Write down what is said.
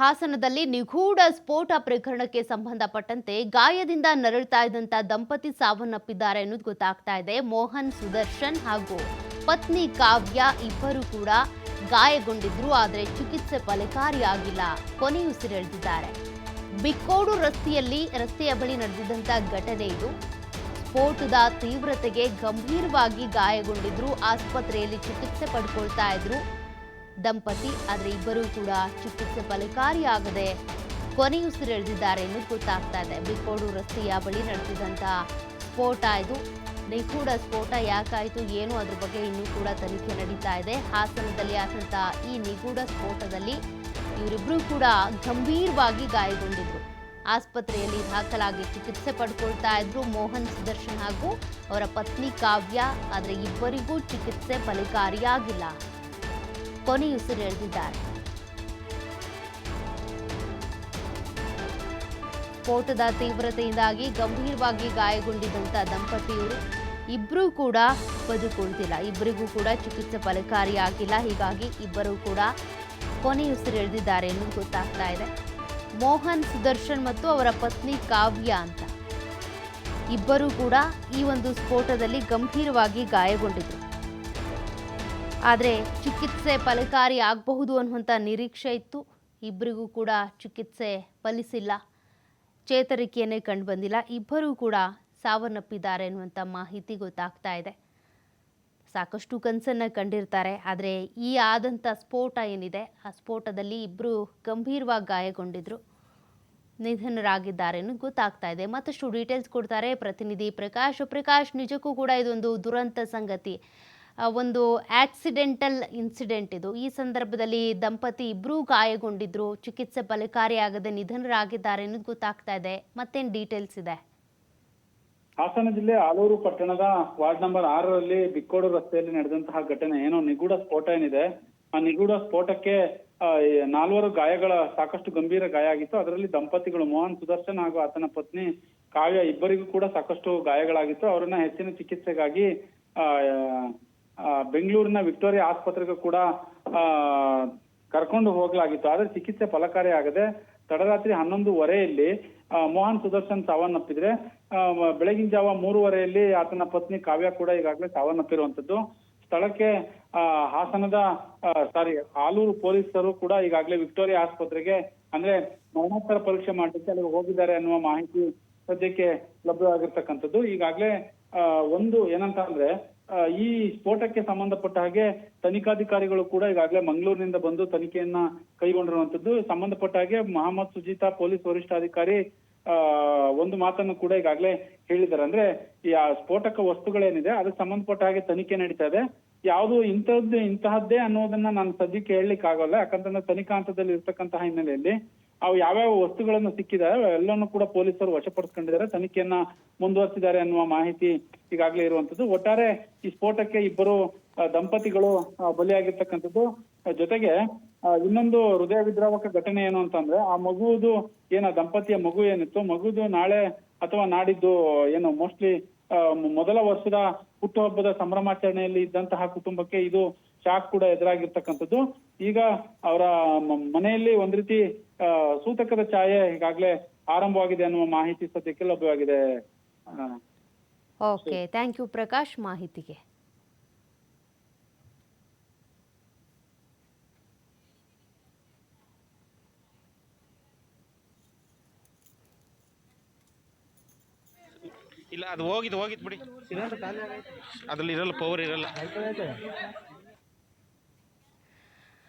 ಹಾಸನದಲ್ಲಿ ನಿಗೂಢ ಸ್ಫೋಟ ಪ್ರಕರಣಕ್ಕೆ ಸಂಬಂಧಪಟ್ಟಂತೆ ಗಾಯದಿಂದ ನರಳ್ತಾ ಇದ್ದಂತ ದಂಪತಿ ಸಾವನ್ನಪ್ಪಿದ್ದಾರೆ ಅನ್ನೋದು ಗೊತ್ತಾಗ್ತಾ ಇದೆ. ಮೋಹನ್, ಸುದರ್ಶನ್ ಹಾಗೂ ಪತ್ನಿ ಕಾವ್ಯ ಇಬ್ಬರು ಕೂಡ ಗಾಯಗೊಂಡಿದ್ರು, ಆದರೆ ಚಿಕಿತ್ಸೆ ಫಲಕಾರಿಯಾಗಿಲ್ಲ. ಕೊನೆಯುಸಿರೆಳೆದಿದ್ದಾರೆ ಬಿಕ್ಕೋಡು ರಸ್ತೆಯಲ್ಲಿ, ರಸ್ತೆಯ ಬಳಿ ನಡೆದಿದ್ದಂತ ಘಟನೆ ಇದು. ಸ್ಫೋಟದ ತೀವ್ರತೆಗೆ ಗಂಭೀರವಾಗಿ ಗಾಯಗೊಂಡಿದ್ರು, ಆಸ್ಪತ್ರೆಯಲ್ಲಿ ಚಿಕಿತ್ಸೆ ಪಡ್ಕೊಳ್ತಾ ಇದ್ರು. ದಂಪತಿ, ಆದರೆ ಇಬ್ಬರೂ ಕೂಡ ಚಿಕಿತ್ಸೆ ಫಲಕಾರಿಯಾಗದೆ ಕೊನೆಯುಸಿರೆಳೆದಿದ್ದಾರೆ ಎಂದು ಗೊತ್ತಾಗ್ತಾ ಇದೆ. ಬಿಕ್ಕೋಡು ರಸ್ತೆಯ ಬಳಿ ನಡೆಸಿದಂತಹ ಸ್ಫೋಟ ಇದು. ನಿಗೂಢ ಸ್ಫೋಟ ಯಾಕಾಯಿತು, ಏನು, ಅದ್ರ ಬಗ್ಗೆ ಇನ್ನೂ ಕೂಡ ತನಿಖೆ ನಡೀತಾ ಇದೆ. ಹಾಸನದಲ್ಲಿ ಆದಂತಹ ಈ ನಿಗೂಢ ಸ್ಫೋಟದಲ್ಲಿ ಇವರಿಬ್ಬರೂ ಕೂಡ ಗಂಭೀರವಾಗಿ ಗಾಯಗೊಂಡಿದ್ರು. ಆಸ್ಪತ್ರೆಯಲ್ಲಿ ದಾಖಲಾಗಿ ಚಿಕಿತ್ಸೆ ಪಡ್ಕೊಳ್ತಾ ಇದ್ರು ಮೋಹನ್ ಸುದರ್ಶನ್ ಹಾಗೂ ಅವರ ಪತ್ನಿ ಕಾವ್ಯ. ಆದರೆ ಇಬ್ಬರಿಗೂ ಚಿಕಿತ್ಸೆ ಫಲಕಾರಿಯಾಗಿಲ್ಲ. ಕೊನೆಯುಸಿರೆಳೆದಿದ್ದಾರೆ ಸ್ಫೋಟದ ತೀವ್ರತೆಯಿಂದಾಗಿ ಗಂಭೀರವಾಗಿ ಗಾಯಗೊಂಡಿದ್ದಂಥ ದಂಪತಿಯವರು ಇಬ್ಬರೂ ಕೂಡ ಬದುಕುಳಿದಿಲ್ಲ ಇಬ್ಬರಿಗೂ ಕೂಡ ಚಿಕಿತ್ಸೆ ಫಲಕಾರಿಯಾಗಿಲ್ಲ. ಹೀಗಾಗಿ ಇಬ್ಬರೂ ಕೂಡ ಕೊನೆಯುಸಿರೆಳೆದಿದ್ದಾರೆ ಎಂದು ಗೊತ್ತಾಗ್ತಾ ಇದೆ. ಮೋಹನ್, ಸುದರ್ಶನ್ ಮತ್ತು ಅವರ ಪತ್ನಿ ಕಾವ್ಯ ಅಂತ. ಇಬ್ಬರೂ ಕೂಡ ಈ ಒಂದು ಸ್ಫೋಟದಲ್ಲಿ ಗಂಭೀರವಾಗಿ ಗಾಯಗೊಂಡಿದ್ರು. ಆದರೆ ಚಿಕಿತ್ಸೆ ಫಲಕಾರಿ ಆಗಬಹುದು ಅನ್ನುವಂಥ ನಿರೀಕ್ಷೆ ಇತ್ತು. ಇಬ್ಬರಿಗೂ ಕೂಡ ಚಿಕಿತ್ಸೆ ಫಲಿಸಿಲ್ಲ. ಚೇತರಿಕೆಯನ್ನೇ ಕಂಡು ಬಂದಿಲ್ಲ. ಇಬ್ಬರೂ ಕೂಡ ಸಾವನ್ನಪ್ಪಿದ್ದಾರೆ ಅನ್ನುವಂಥ ಮಾಹಿತಿ ಗೊತ್ತಾಗ್ತಾ ಇದೆ. ಸಾಕಷ್ಟು ಕನಸನ್ನು ಕಂಡಿರ್ತಾರೆ. ಆದರೆ ಈ ಆದಂಥ ಸ್ಫೋಟ ಏನಿದೆ, ಆ ಸ್ಫೋಟದಲ್ಲಿ ಇಬ್ಬರು ಗಂಭೀರವಾಗಿ ಗಾಯಗೊಂಡಿದ್ರು. ನಿಧನರಾಗಿದ್ದಾರೆ ಗೊತ್ತಾಗ್ತಾ ಇದೆ. ಮತ್ತಷ್ಟು ಡೀಟೇಲ್ಸ್ ಕೊಡ್ತಾರೆ ಪ್ರತಿನಿಧಿ ಪ್ರಕಾಶ್. ಪ್ರಕಾಶ್, ನಿಜಕ್ಕೂ ಕೂಡ ಇದೊಂದು ದುರಂತ ಸಂಗತಿ. ಒಂದು ಆಕ್ಸಿಡೆಂಟಲ್ ಇನ್ಸಿಡೆಂಟ್ ಇದು. ಈ ಸಂದರ್ಭದಲ್ಲಿ ದಂಪತಿ ಇಬ್ಬರೂ ಗಾಯಗೊಂಡಿದ್ರು. ಚಿಕಿತ್ಸೆ ಫಲಕಾರಿಯಾಗದೆ ನಿಧನರಾಗಿದ್ದಾರೆ ಅನ್ನೋದು ಗೊತ್ತಾಗ್ತಾ ಇದೆ. ಮತ್ತೇನು ಡೀಟೇಲ್ಸ್ ಇದೆ? ಹಾಸನ ಜಿಲ್ಲೆ ಆಲೂರು ಪಟ್ಟಣದ ವಾರ್ಡ್ ನಂಬರ್ ಆರರಲ್ಲಿ ಬಿಕ್ಕೋಡು ರಸ್ತೆಯಲ್ಲಿ ನಡೆದಂತಹ ಘಟನೆ ಏನೋ ನಿಗೂಢ ಸ್ಫೋಟ ಏನಿದೆ. ಆ ನಿಗೂಢ ಸ್ಫೋಟಕ್ಕೆ ನಾಲ್ವರು ಗಾಯಗಳ ಸಾಕಷ್ಟು ಗಂಭೀರ ಗಾಯ ಆಗಿತ್ತು. ಅದರಲ್ಲಿ ದಂಪತಿಗಳು ಮೋಹನ್ ಸುದರ್ಶನ್ ಹಾಗೂ ಆತನ ಪತ್ನಿ ಕಾವ್ಯ ಇಬ್ಬರಿಗೂ ಕೂಡ ಸಾಕಷ್ಟು ಗಾಯಗಳಾಗಿತ್ತು. ಅವರನ್ನ ಹೆಚ್ಚಿನ ಚಿಕಿತ್ಸೆಗಾಗಿ ಬೆಂಗಳೂರಿನ ವಿಕ್ಟೋರಿಯಾ ಆಸ್ಪತ್ರೆಗೂ ಕೂಡ ಕರ್ಕೊಂಡು ಹೋಗ್ಲಾಗಿತ್ತು. ಆದ್ರೆ ಚಿಕಿತ್ಸೆ ಫಲಕಾರಿ ಆಗದೆ ತಡರಾತ್ರಿ ಹನ್ನೊಂದುವರೆಯಲ್ಲಿ ಮೋಹನ್ ಸುದರ್ಶನ್ ಸಾವನ್ನಪ್ಪಿದ್ರೆ ಬೆಳಗಿನ ಜಾವ ಮೂರುವರೆಯಲ್ಲಿ ಆತನ ಪತ್ನಿ ಕಾವ್ಯ ಕೂಡ ಈಗಾಗಲೇ ಸಾವನ್ನಪ್ಪಿರುವಂತದ್ದು ಸ್ಥಳಕ್ಕೆ ಹಾಸನದ ಸಾರಿ ಆಲೂರು ಪೊಲೀಸರು ಕೂಡ ಈಗಾಗಲೇ ವಿಕ್ಟೋರಿಯಾ ಆಸ್ಪತ್ರೆಗೆ, ಅಂದ್ರೆ ಮರಣೋತ್ತರ ಪರೀಕ್ಷೆ ಮಾಡಲಿಕ್ಕೆ ಅಲ್ಲಿಗೆ ಹೋಗಿದ್ದಾರೆ ಅನ್ನುವ ಮಾಹಿತಿ ಸದ್ಯಕ್ಕೆ ಲಭ್ಯವಾಗಿರ್ತಕ್ಕಂಥದ್ದು. ಈಗಾಗಲೇ ಒಂದು ಏನಂತ ಅಂದ್ರೆ ಈ ಸ್ಫೋಟಕ್ಕೆ ಸಂಬಂಧಪಟ್ಟ ಹಾಗೆ ತನಿಖಾಧಿಕಾರಿಗಳು ಕೂಡ ಈಗಾಗಲೇ ಮಂಗಳೂರಿನಿಂದ ಬಂದು ತನಿಖೆಯನ್ನ ಕೈಗೊಂಡಿರುವಂತದ್ದು ಸಂಬಂಧಪಟ್ಟ ಹಾಗೆ ಮಹಮ್ಮದ್ ಸುಜೀತಾ, ಪೊಲೀಸ್ ವರಿಷ್ಠಾಧಿಕಾರಿ ಒಂದು ಮಾತನ್ನು ಕೂಡ ಈಗಾಗಲೇ ಹೇಳಿದ್ದಾರೆ. ಅಂದ್ರೆ ಈ ಆ ಸ್ಫೋಟಕ ವಸ್ತುಗಳೇನಿದೆ, ಅದಕ್ಕೆ ಸಂಬಂಧಪಟ್ಟ ಹಾಗೆ ತನಿಖೆ ನಡೀತಾ ಇದೆ. ಯಾವುದು ಇಂಥದ್ದು, ಇಂತಹದ್ದೇ ಅನ್ನೋದನ್ನ ನಾನು ಸದ್ಯಕ್ಕೆ ಹೇಳಲಿಕ್ಕೆ ಆಗೋಲ್ಲ ಯಾಕಂತಂದ್ರೆ ತನಿಖಾ ಹಂತದಲ್ಲಿ ಇರ್ತಕ್ಕಂತಹ ಹಿನ್ನೆಲೆಯಲ್ಲಿ ಅವು ಯಾವ್ಯಾವ ವಸ್ತುಗಳನ್ನು ಸಿಕ್ಕಿದಾವೆ ಎಲ್ಲವನ್ನು ಕೂಡ ಪೊಲೀಸರು ವಶಪಡಿಸ್ಕೊಂಡಿದ್ದಾರೆ. ತನಿಖೆಯನ್ನ ಮುಂದುವರಿಸಿದ್ದಾರೆ ಅನ್ನುವ ಮಾಹಿತಿ ಈಗಾಗಲೇ ಇರುವಂತದ್ದು ಒಟ್ಟಾರೆ ಈ ಸ್ಫೋಟಕ್ಕೆ ಇಬ್ಬರು ದಂಪತಿಗಳು ಬಲಿಯಾಗಿರ್ತಕ್ಕಂಥದ್ದು. ಜೊತೆಗೆ ಇನ್ನೊಂದು ಹೃದಯ ವಿದ್ರಾವಕ ಘಟನೆ ಏನು ಅಂತಂದ್ರೆ ಆ ಮಗುವುದು ಏನ ದಂಪತಿಯ ಮಗು ಏನಿತ್ತು, ಮಗುದು ನಾಳೆ ಅಥವಾ ನಾಡಿದ್ದು ಏನು ಮೋಸ್ಟ್ಲಿ ಮೊದಲ ವರ್ಷದ ಹುಟ್ಟುಹಬ್ಬದ ಸಂಭ್ರಮಾಚರಣೆಯಲ್ಲಿ ಇದ್ದಂತಹ ಕುಟುಂಬಕ್ಕೆ ಇದು ಶಾಕ್ ಕೂಡ ಎದುರಾಗಿರ್ತಕ್ಕಂಥದ್ದು. ಈಗ ಅವರ ಮನೆಯಲ್ಲಿ ಒಂದ್ ರೀತಿ ಆ, ಸೂತಕದ ಛಾಯೆ ಈಗಾಗಲೇ ಆರಂಭವಾಗಿದೆ ಅನ್ನುವ ಮಾಹಿತಿ ಸದ್ಯಕ್ಕೆ ಲಭ್ಯವಾಗಿದೆ. ಆ, ಓಕೆ ಥ್ಯಾಂಕ್ ಯು ಪ್ರಕಾಶ್ ಮಾಹಿತಿಗೆ. ಇಲ್ಲ ಅದು ಹೋಗಿದ್ ಹೋಗಿದ್ ಬಿಡಿ. ಅದ್ರಲ್ಲಿ ಇರಲ್ಲ ಪವರ್ ಇರಲ್ಲ.